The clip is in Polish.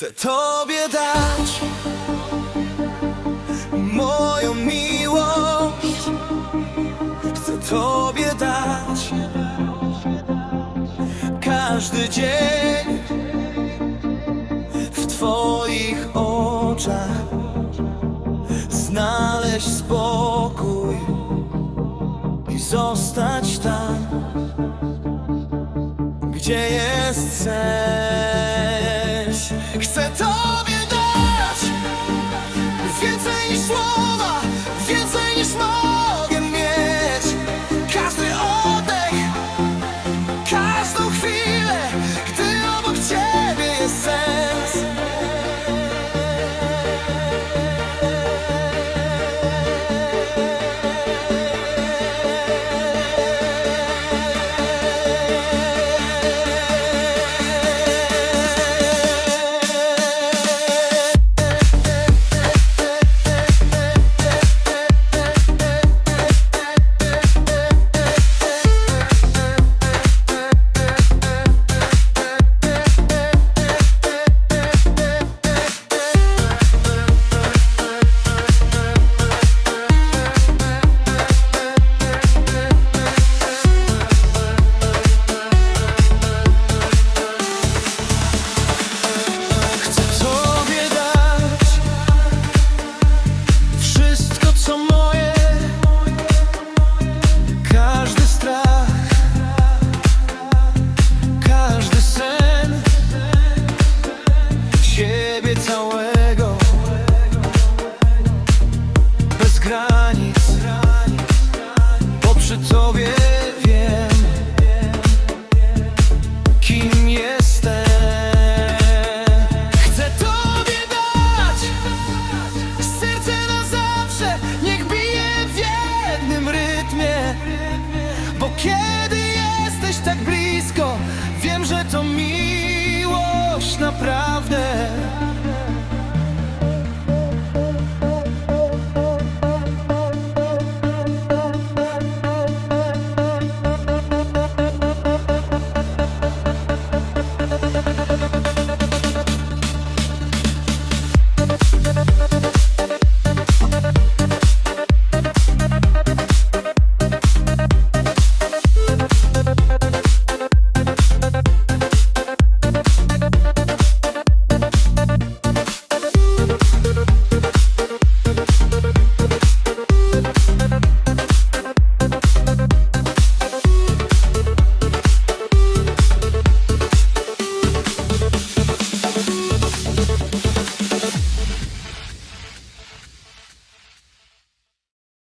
Chcę Tobie dać moją miłość. Chcę Tobie dać każdy dzień w Twoich oczach. Znaleźć spokój i zostać tam, gdzie jest. Chcę Tobie dać więcej niż słowa, kiedy jesteś tak blisko, wiem, że to miłość naprawdę.